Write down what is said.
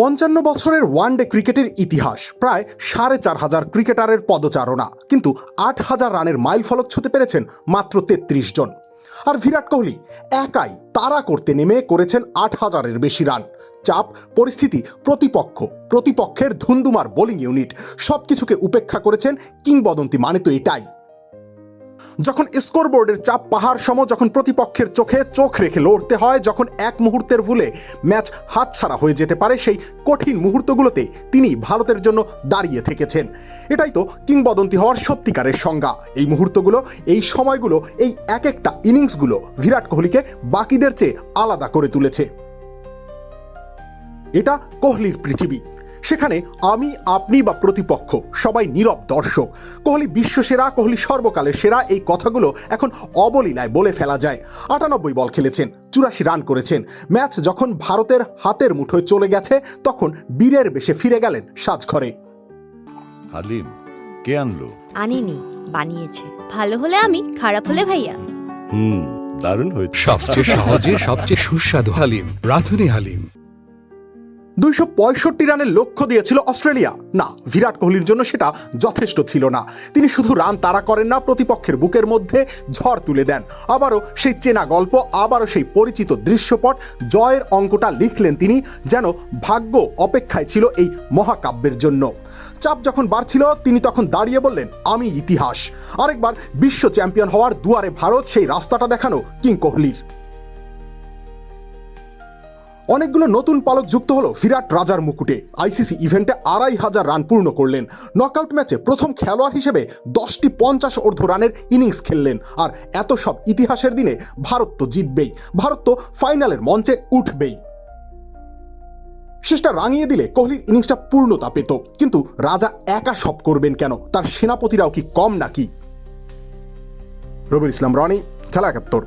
পঞ্চান্ন বছরের ওয়ানডে ক্রিকেটের ইতিহাস, প্রায় সাড়ে চার হাজার ক্রিকেটারের পদচারণা, কিন্তু আট হাজার রানের মাইল ফলক ছুতে পেরেছেন মাত্র তেত্রিশ জন। আর বিরাট কোহলি একাই তারা করতে নেমে করেছেন আট হাজারের বেশি রান। চাপ, পরিস্থিতি, প্রতিপক্ষ, প্রতিপক্ষের ধুন্দুমার বোলিং ইউনিট সব কিছুকে উপেক্ষা করেছেন কিংবদন্তি মানে তো এটাই। যখন স্কোরবোর্ডের চাপ পাহাড় সম, যখন প্রতিপক্ষের চোখে চোখ রেখে লড়তে হয়, যখন এক মুহূর্তের ভুলে ম্যাচ হাতছাড়া হয়ে যেতে পারে, সেই কঠিন মুহূর্তগুলোতে তিনি ভারতের জন্য দাঁড়িয়ে থেকেছেন। এটাই তো কিংবদন্তি হওয়ার সত্যিকারের সংজ্ঞা। এই মুহূর্তগুলো, এই সময়গুলো, এই এক একটা ইনিংসগুলো বিরাট কোহলিকে বাকিদের চেয়ে আলাদা করে তুলেছে। এটা কোহলির পৃথিবী। সেখানে আমি আপনি বা প্রতিপক্ষ সবাই নীরব দর্শক। কোহলি বিশ্বসেরা কোহলি সর্বকালের সেরা এই কথাগুলো এখন অবলীলায় বলে ফেলা যায়। আটানব্বই বল খেলেছেন চুরাশি রান করেছেন। ম্যাচ যখন ভারতের হাতের মুঠোয় চলে গেছে তখন বীরের বেশে ফিরে গেলেন সাজঘরে। হালিম কে আনলো? আনিনি বানিয়েছে। ভালো হলে আমি খারাপ হলে ভাইয়া। হুম দারুণ হয়েছে। সবচেয়ে সহজে সবচেয়ে সুস্বাদু হালিম রাঁধুনি হালিম। দুইশো পঁয়ষট্টি রানের লক্ষ্য দিয়েছিল অস্ট্রেলিয়া। না, বিরাট কোহলির জন্য সেটা যথেষ্ট ছিল না। তিনি শুধু রান তাড়া করেন না, প্রতিপক্ষের বুকের মধ্যে ঝড় তুলে দেন। আবারও সেই চেনা গল্প, আবারও সেই পরিচিত দৃশ্যপট, জয়ের অঙ্কটা লিখলেন তিনি যেন ভাগ্য অপেক্ষায় ছিল এই মহাকাব্যের জন্য। চাপ যখন বাড়ছিল, তিনি তখন দাঁড়িয়ে বললেন, আমি ইতিহাস। আরেকবার বিশ্ব চ্যাম্পিয়ন হওয়ার দুয়ারে ভারত সেই রাস্তাটা দেখানো কিং কোহলির। অনেকগুলো নতুন পালক যুক্ত হলো বিরাট রাজার মুকুটে। আইসিসি ইভেন্টে আড়াই হাজার রান পূর্ণ করলেন। নকআউট ম্যাচে প্রথম খেলোয়াড় হিসেবে দশটি পঞ্চাশ অর্ধ রানের ইনিংস খেললেন। আর এত সব ইতিহাসের দিনে ভারত তো জিতবেই। ভারত তো ফাইনালের মঞ্চে উঠবেই। শেষটা রাঙিয়ে দিলে কোহলির ইনিংসটা পূর্ণতা পেত। কিন্তু রাজা একা সব করবেন কেন? তার সেনাপতিরাও কি কম নাকি? রবির ইসলাম, রনি, খেলা একাত্তর।